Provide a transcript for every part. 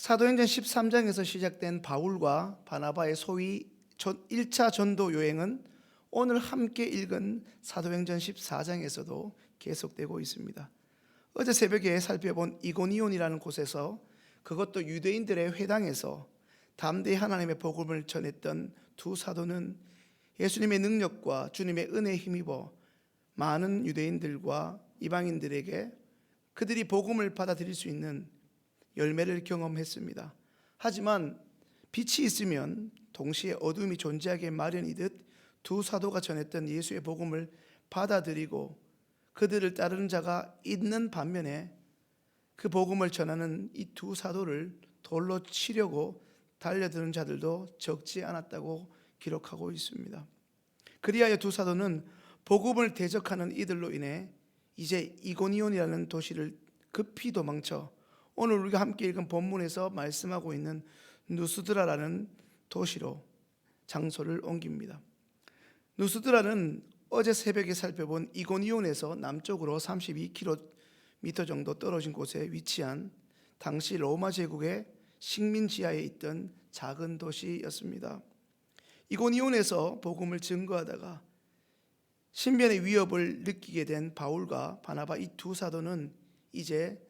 사도행전 13장에서 시작된 바울과 바나바의 소위 1차 전도 여행은 오늘 함께 읽은 사도행전 14장에서도 계속되고 있습니다. 어제 새벽에 살펴본 이고니온이라는 곳에서 그것도 유대인들의 회당에서 담대히 하나님의 복음을 전했던 두 사도는 예수님의 능력과 주님의 은혜에 힘입어 많은 유대인들과 이방인들에게 그들이 복음을 받아들일 수 있는 열매를 경험했습니다. 하지만 빛이 있으면 동시에 어둠이 존재하기 마련이듯 두 사도가 전했던 예수의 복음을 받아들이고 그들을 따르는 자가 있는 반면에 그 복음을 전하는 이 두 사도를 돌로 치려고 달려드는 자들도 적지 않았다고 기록하고 있습니다. 그리하여 두 사도는 복음을 대적하는 이들로 인해 이제 이고니온이라는 도시를 급히 도망쳐 오늘 우리가 함께 읽은 본문에서 말씀하고 있는 누스드라라는 도시로 장소를 옮깁니다. 누스드라는 어제 새벽에 살펴본 이고니온에서 남쪽으로 32km 정도 떨어진 곳에 위치한 당시 로마 제국의 식민 지하에 있던 작은 도시였습니다. 이고니온에서 복음을 증거하다가 신변의 위협을 느끼게 된 바울과 바나바 이 두 사도는 이제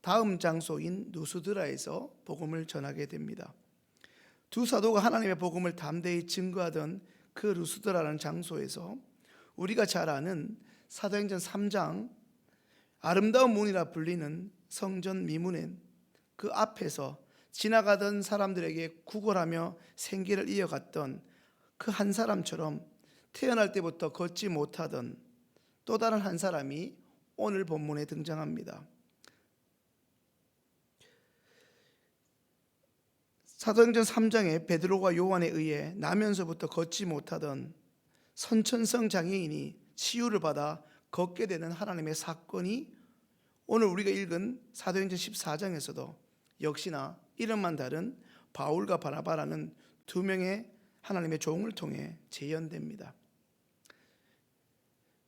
다음 장소인 누스드라에서 복음을 전하게 됩니다. 두 사도가 하나님의 복음을 담대히 증거하던 그 루스드라라는 장소에서 우리가 잘 아는 사도행전 3장 아름다운 문이라 불리는 성전 미문엔 그 앞에서 지나가던 사람들에게 구걸하며 생계를 이어갔던 그 한 사람처럼 태어날 때부터 걷지 못하던 또 다른 한 사람이 오늘 본문에 등장합니다. 사도행전 3장에 베드로가 요한에 의해 나면서부터 걷지 못하던 선천성 장애인이 치유를 받아 걷게 되는 하나님의 사건이 오늘 우리가 읽은 사도행전 14장에서도 역시나 이름만 다른 바울과 바나바라는 두 명의 하나님의 종을 통해 재현됩니다.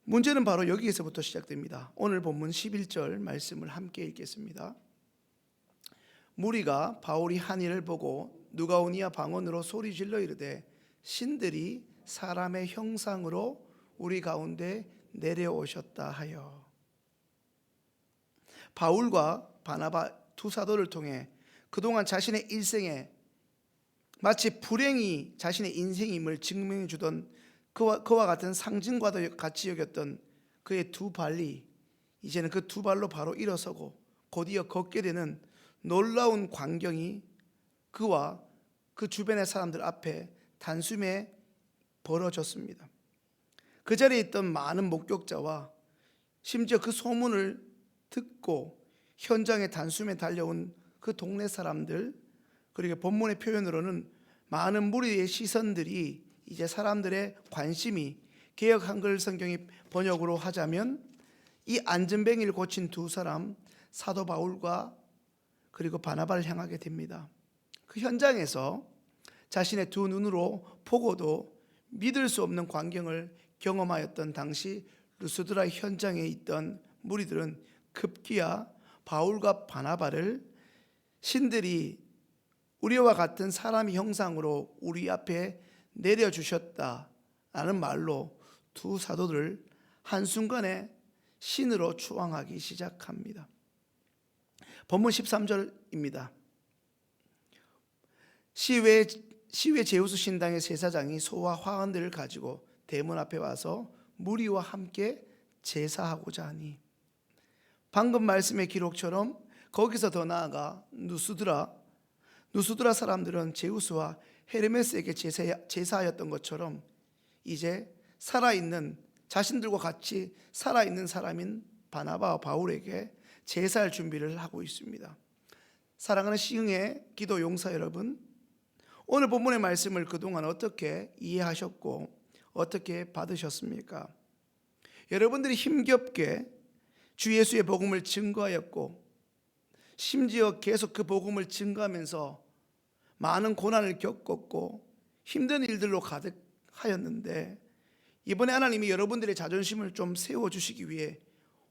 문제는 바로 여기에서부터 시작됩니다. 오늘 본문 11절 말씀을 함께 읽겠습니다. 무리가 바울이 한 일을 보고 누가오니아 방언으로 소리 질러 이르되 신들이 사람의 형상으로 우리 가운데 내려오셨다 하여. 바울과 바나바 두 사도를 통해 그동안 자신의 일생에 마치 불행이 자신의 인생임을 증명해 주던 그와, 그와 같은 상징과도 같이 여겼던 그의 두 발이 이제는 그 두 발로 바로 일어서고 곧이어 걷게 되는 놀라운 광경이 그와 그 주변의 사람들 앞에 단숨에 벌어졌습니다. 그 자리에 있던 많은 목격자와 심지어 그 소문을 듣고 현장에 단숨에 달려온 그 동네 사람들 그리고 본문의 표현으로는 많은 무리의 시선들이 이제 사람들의 관심이 개혁 한글 성경이 번역으로 하자면 이 안전뱅이를 고친 두 사람 사도 바울과 그리고 바나바를 향하게 됩니다. 그 현장에서 자신의 두 눈으로 보고도 믿을 수 없는 광경을 경험하였던 당시 루스드라 현장에 있던 무리들은 급기야 바울과 바나바를 신들이 우리와 같은 사람의 형상으로 우리 앞에 내려주셨다라는 말로 두 사도들을 한순간에 신으로 추앙하기 시작합니다. 본문 13절입니다. 시외 시외 제우스 신당의 제사장이 소와 화환들을 가지고 대문 앞에 와서 무리와 함께 제사하고자 하니 방금 말씀의 기록처럼 거기서 더 나아가 누스드라 누스드라 사람들은 제우스와 헤르메스에게 제사, 제사 하였던 것처럼 이제 살아있는 자신들과 같이 살아있는 사람인 바나바와 바울에게 제사할 준비를 하고 있습니다. 사랑하는 시흥의 기도 용사 여러분, 오늘 본문의 말씀을 그동안 어떻게 이해하셨고 어떻게 받으셨습니까? 여러분들이 힘겹게 주 예수의 복음을 증거하였고 심지어 계속 그 복음을 증거하면서 많은 고난을 겪었고 힘든 일들로 가득하였는데 이번에 하나님이 여러분들의 자존심을 좀 세워 주시기 위해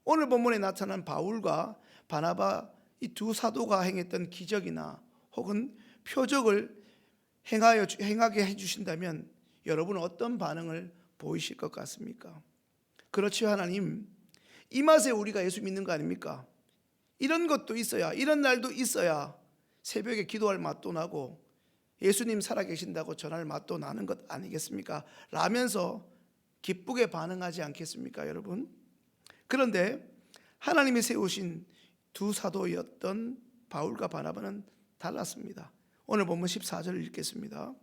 오늘 본문에 나타난 바울과 바나바 이 두 사도가 행했던 기적이나 혹은 표적을 행하여 주- 행하게 해 주신다면 여러분은 어떤 반응을 보이실 것 같습니까? 그렇지요 하나님 이 맛에 우리가 예수 믿는 거 아닙니까? 이런 것도 있어야 이런 날도 있어야 새벽에 기도할 맛도 나고 예수님 살아계신다고 전할 맛도 나는 것 아니겠습니까? 라면서 기쁘게 반응하지 않겠습니까, 여러분? 그런데 하나님이 세우신 두 사도였던 바울과 바나바는 달랐습니다. 오늘 본문 14절을 읽겠습니다.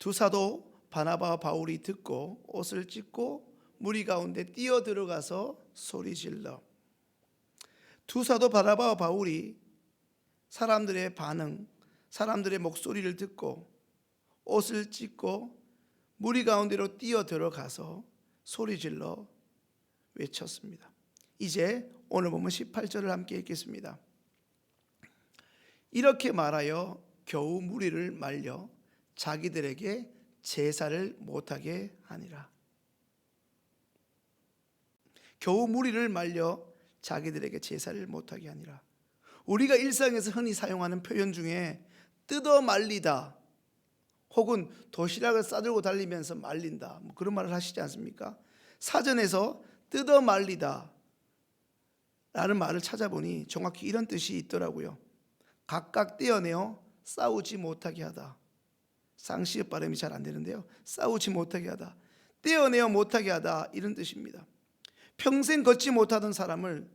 두 사도 바나바와 바울이 듣고 옷을 찢고 무리 가운데 뛰어 들어가서 소리 질러 두 사도 바나바와 바울이 사람들의 반응, 사람들의 목소리를 듣고 옷을 찢고 무리 가운데로 뛰어 들어가서 소리 질러 외쳤습니다. 이제 오늘 보면 18절을 함께 읽겠습니다. 이렇게 말하여 겨우 무리를 말려 자기들에게 제사를 못하게 하니라. 겨우 무리를 말려 자기들에게 제사를 못하게 하니라. 우리가 일상에서 흔히 사용하는 표현 중에 뜯어 말리다 혹은 도시락을 싸들고 달리면서 말린다 뭐 그런 말을 하시지 않습니까? 사전에서 뜯어 말리다 라는 말을 찾아보니 정확히 이런 뜻이 있더라고요. 각각 떼어내어 싸우지 못하게 하다. 쌍시읒 발음이 잘 안 되는데요. 싸우지 못하게 하다. 떼어내어 못하게 하다 이런 뜻입니다. 평생 걷지 못하던 사람을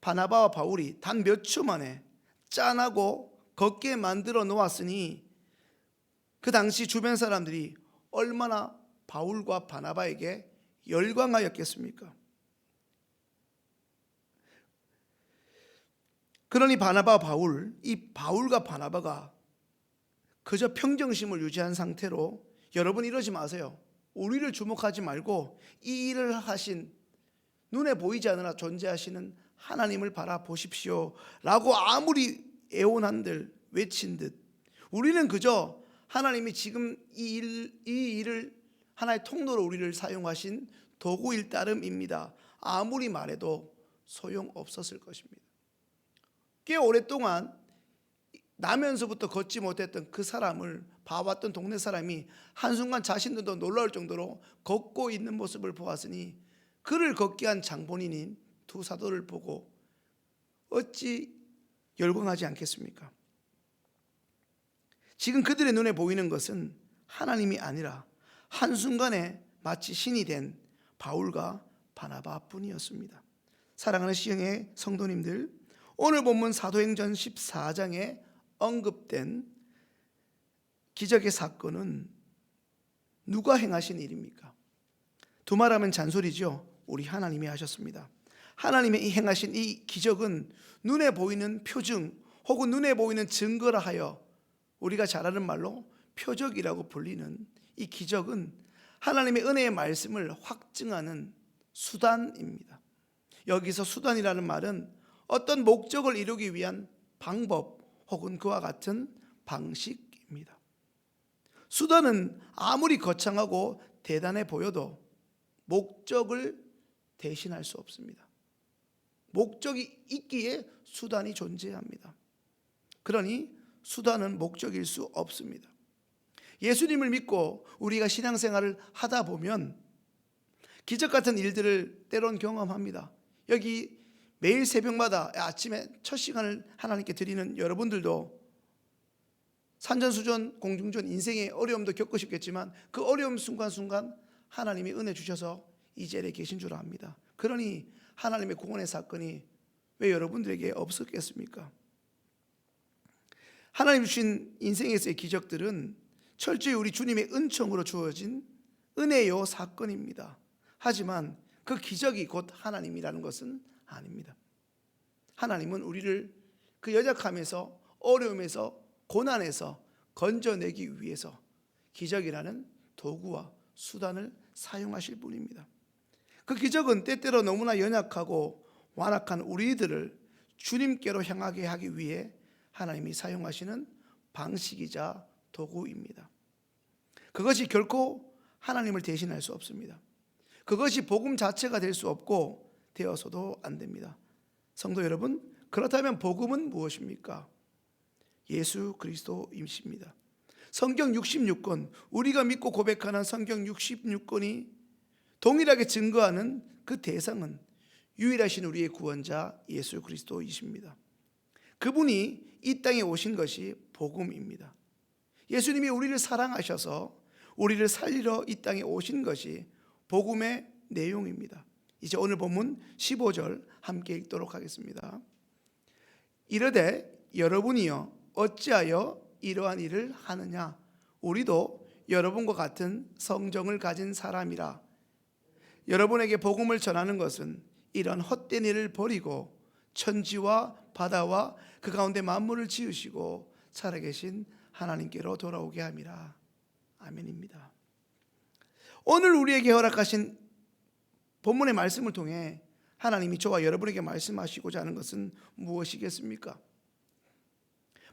바나바와 바울이 단 몇 초 만에 짠하고 걷게 만들어 놓았으니 그 당시 주변 사람들이 얼마나 바울과 바나바에게 열광하였겠습니까? 그러니 바나바 바울 이 바울과 바나바가 그저 평정심을 유지한 상태로 여러분 이러지 마세요. 우리를 주목하지 말고 이 일을 하신 눈에 보이지 않으나 존재하시는 하나님을 바라보십시오. 라고 아무리 애원한들 외친 듯 우리는 그저 하나님이 지금 이, 일, 이 일을 하나의 통로로 우리를 사용하신 도구일 따름입니다. 아무리 말해도 소용없었을 것입니다. 꽤 오랫동안 나면서부터 걷지 못했던 그 사람을 봐왔던 동네 사람이 한순간 자신들도 놀라울 정도로 걷고 있는 모습을 보았으니 그를 걷게 한 장본인인 두 사도를 보고 어찌 열광하지 않겠습니까? 지금 그들의 눈에 보이는 것은 하나님이 아니라 한순간에 마치 신이 된 바울과 바나바 뿐이었습니다. 사랑하는 시영의 성도님들, 오늘 본문 사도행전 14장에 언급된 기적의 사건은 누가 행하신 일입니까? 두 말하면 잔소리죠. 우리 하나님이 하셨습니다. 하나님의 이 행하신 이 기적은 눈에 보이는 표징 혹은 눈에 보이는 증거라 하여 우리가 잘 아는 말로 표적이라고 불리는 이 기적은 하나님의 은혜의 말씀을 확증하는 수단입니다. 여기서 수단이라는 말은 어떤 목적을 이루기 위한 방법 혹은 그와 같은 방식입니다. 수단은 아무리 거창하고 대단해 보여도 목적을 대신할 수 없습니다. 목적이 있기에 수단이 존재합니다. 그러니 수단은 목적일 수 없습니다. 예수님을 믿고 우리가 신앙생활을 하다 보면 기적 같은 일들을 때론 경험합니다. 여기 매일 새벽마다 아침에 첫 시간을 하나님께 드리는 여러분들도 산전수전 공중전 인생의 어려움도 겪으셨겠지만 그 어려움 순간순간 하나님이 은혜 주셔서 이 자리에 계신 줄 압니다. 그러니 하나님의 구원의 사건이 왜 여러분들에게 없었겠습니까? 하나님 주신 인생에서의 기적들은 철저히 우리 주님의 은총으로 주어진 은혜요 사건입니다. 하지만 그 기적이 곧 하나님이라는 것은 아닙니다. 하나님은 우리를 그 연약함에서 어려움에서 고난에서 건져내기 위해서 기적이라는 도구와 수단을 사용하실 분입니다. 그 기적은 때때로 너무나 연약하고 완악한 우리들을 주님께로 향하게 하기 위해 하나님이 사용하시는 방식이자 도구입니다. 그것이 결코 하나님을 대신할 수 없습니다. 그것이 복음 자체가 될 수 없고 되어서도 안 됩니다. 성도 여러분, 그렇다면 복음은 무엇입니까? 예수 그리스도이십니다. 성경 66권, 우리가 믿고 고백하는 성경 66권이 동일하게 증거하는 그 대상은 유일하신 우리의 구원자 예수 그리스도이십니다. 그분이 이 땅에 오신 것이 복음입니다. 예수님이 우리를 사랑하셔서 우리를 살리러 이 땅에 오신 것이 복음의 내용입니다. 이제 오늘 본문 15절 함께 읽도록 하겠습니다. 이르되 여러분이여 어찌하여 이러한 일을 하느냐 우리도 여러분과 같은 성정을 가진 사람이라 여러분에게 복음을 전하는 것은 이런 헛된 일을 버리고 천지와 바다와 그 가운데 만물을 지으시고 살아계신 하나님께로 돌아오게 함이라 아멘입니다. 오늘 우리에게 허락하신 본문의 말씀을 통해 하나님이 저와 여러분에게 말씀하시고자 하는 것은 무엇이겠습니까?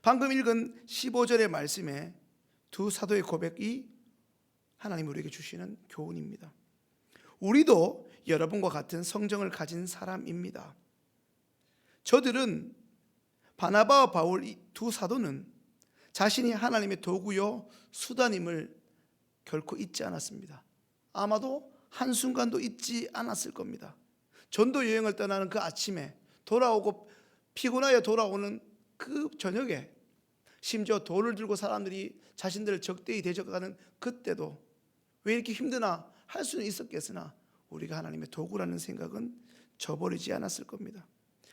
방금 읽은 15절의 말씀에 두 사도의 고백이 하나님 우리에게 주시는 교훈입니다. 우리도 여러분과 같은 성정을 가진 사람입니다. 저들은 바나바와 바울 이두 사도는 자신이 하나님의 도구요 수단임을 결코 잊지 않았습니다. 아마도 한순간도 잊지 않았을 겁니다. 전도 여행을 떠나는 그 아침에 돌아오고 피곤하여 돌아오는 그 저녁에 심지어 돌을 들고 사람들이 자신들을 적대히 대적하는 그때도 왜 이렇게 힘드나 할 수는 있었겠으나 우리가 하나님의 도구라는 생각은 저버리지 않았을 겁니다.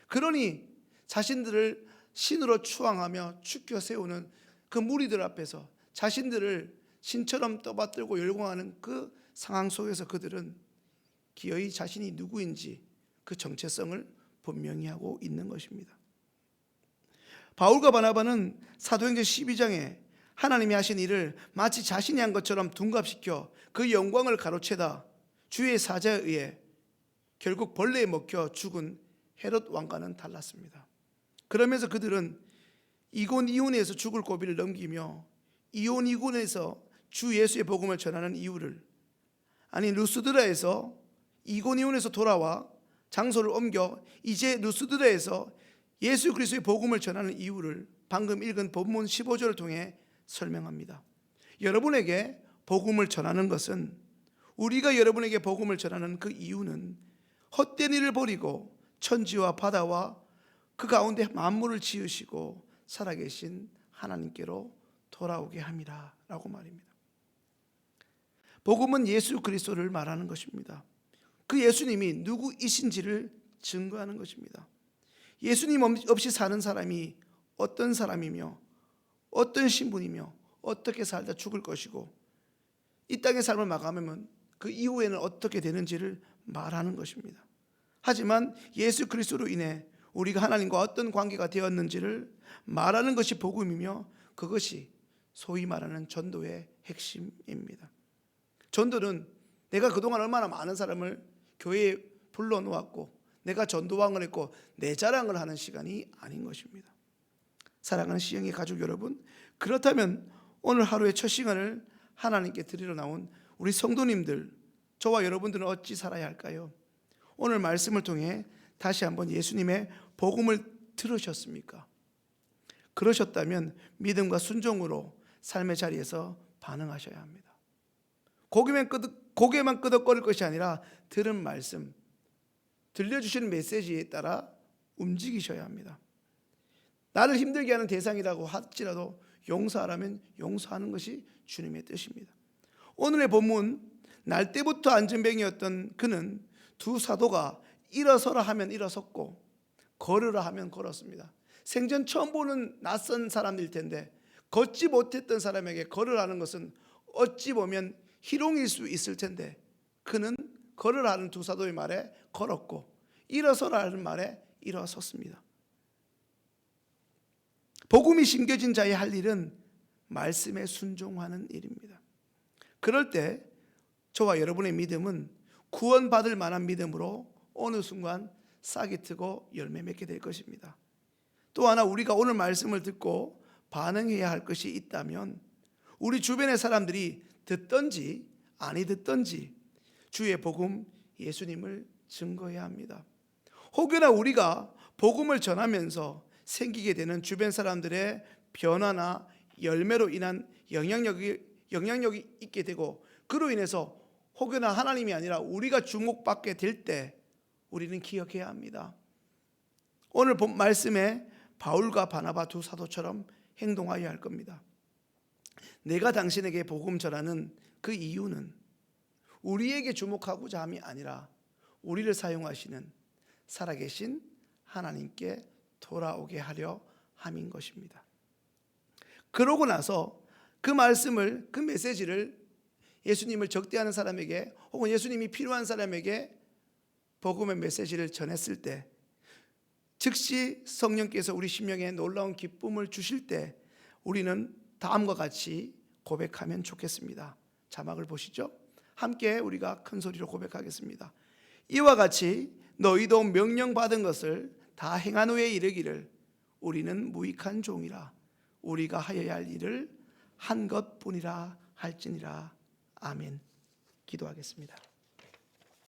그러니 자신들을 신으로 추앙하며 축켜 세우는 그 무리들 앞에서 자신들을 신처럼 떠받들고 열광하는 그 상황 속에서 그들은 기어이 자신이 누구인지 그 정체성을 분명히 하고 있는 것입니다. 바울과 바나바는 사도행전 12장에 하나님이 하신 일을 마치 자신이 한 것처럼 둔갑시켜 그 영광을 가로채다 주의 사자에 의해 결국 벌레에 먹혀 죽은 헤롯 왕과는 달랐습니다. 그러면서 그들은 이곤 이혼에서 죽을 고비를 넘기며 이혼 이곤에서 주 예수의 복음을 전하는 이유를 아니 루스드라에서 이곤 이혼에서 돌아와 장소를 옮겨 이제 루스드라에서 예수 그리스도의 복음을 전하는 이유를 방금 읽은 본문 15절을 통해 설명합니다. 여러분에게 복음을 전하는 것은 우리가 여러분에게 복음을 전하는 그 이유는 헛된 일을 버리고 천지와 바다와 그 가운데 만물을 지으시고 살아계신 하나님께로 돌아오게 함이라라고 말입니다. 복음은 예수 그리스도를 말하는 것입니다. 그 예수님이 누구이신지를 증거하는 것입니다. 예수님 없이 사는 사람이 어떤 사람이며 어떤 신분이며 어떻게 살다 죽을 것이고 이 땅의 삶을 마감하면 그 이후에는 어떻게 되는지를 말하는 것입니다. 하지만 예수 그리스도로 인해 우리가 하나님과 어떤 관계가 되었는지를 말하는 것이 복음이며 그것이 소위 말하는 전도의 핵심입니다. 전도는 내가 그동안 얼마나 많은 사람을 교회에 불러놓았고 내가 전도왕을 했고 내 자랑을 하는 시간이 아닌 것입니다. 사랑하는 시영의 가족 여러분, 그렇다면 오늘 하루의 첫 시간을 하나님께 드리러 나온 우리 성도님들, 저와 여러분들은 어찌 살아야 할까요? 오늘 말씀을 통해 다시 한번 예수님의 복음을 들으셨습니까? 그러셨다면 믿음과 순종으로 삶의 자리에서 반응하셔야 합니다. 고개만 끄덕, 고개만 끄덕거릴 것이 아니라 들은 말씀, 들려주시는 메시지에 따라 움직이셔야 합니다. 나를 힘들게 하는 대상이라고 할지라도 용서하라면 용서하는 것이 주님의 뜻입니다. 오늘의 본문 날 때부터 안전뱅이였던 그는 두 사도가 일어서라 하면 일어섰고 걸으라 하면 걸었습니다. 생전 처음 보는 낯선 사람일 텐데 걷지 못했던 사람에게 걸으라는 것은 어찌 보면 희롱일 수 있을 텐데 그는 걸으라는 두 사도의 말에 걸었고 일어서라는 말에 일어섰습니다. 복음이 심겨진 자의 할 일은 말씀에 순종하는 일입니다. 그럴 때 저와 여러분의 믿음은 구원받을 만한 믿음으로 어느 순간 싹이 트고 열매 맺게 될 것입니다. 또 하나 우리가 오늘 말씀을 듣고 반응해야 할 것이 있다면 우리 주변의 사람들이 듣던지 아니 듣던지 주의 복음 예수님을 증거해야 합니다. 혹여나 우리가 복음을 전하면서 생기게 되는 주변 사람들의 변화나 열매로 인한 영향력이 영향력이 있게 되고 그로 인해서 혹여나 하나님이 아니라 우리가 주목받게 될 때 우리는 기억해야 합니다. 오늘 본 말씀에 바울과 바나바 두 사도처럼 행동하여야 할 겁니다. 내가 당신에게 복음 전하는 그 이유는 우리에게 주목하고자 함이 아니라 우리를 사용하시는 살아계신 하나님께 돌아오게 하려 함인 것입니다. 그러고 나서 그 말씀을 그 메시지를 예수님을 적대하는 사람에게 혹은 예수님이 필요한 사람에게 복음의 메시지를 전했을 때 즉시 성령께서 우리 심령에 놀라운 기쁨을 주실 때 우리는 다음과 같이 고백하면 좋겠습니다. 자막을 보시죠. 함께 우리가 큰 소리로 고백하겠습니다. 이와 같이 너희도 명령 받은 것을 다 행한 후에 이르기를 우리는 무익한 종이라 우리가 하여야 할 일을 한 것뿐이라 할지니라 아멘. 기도하겠습니다.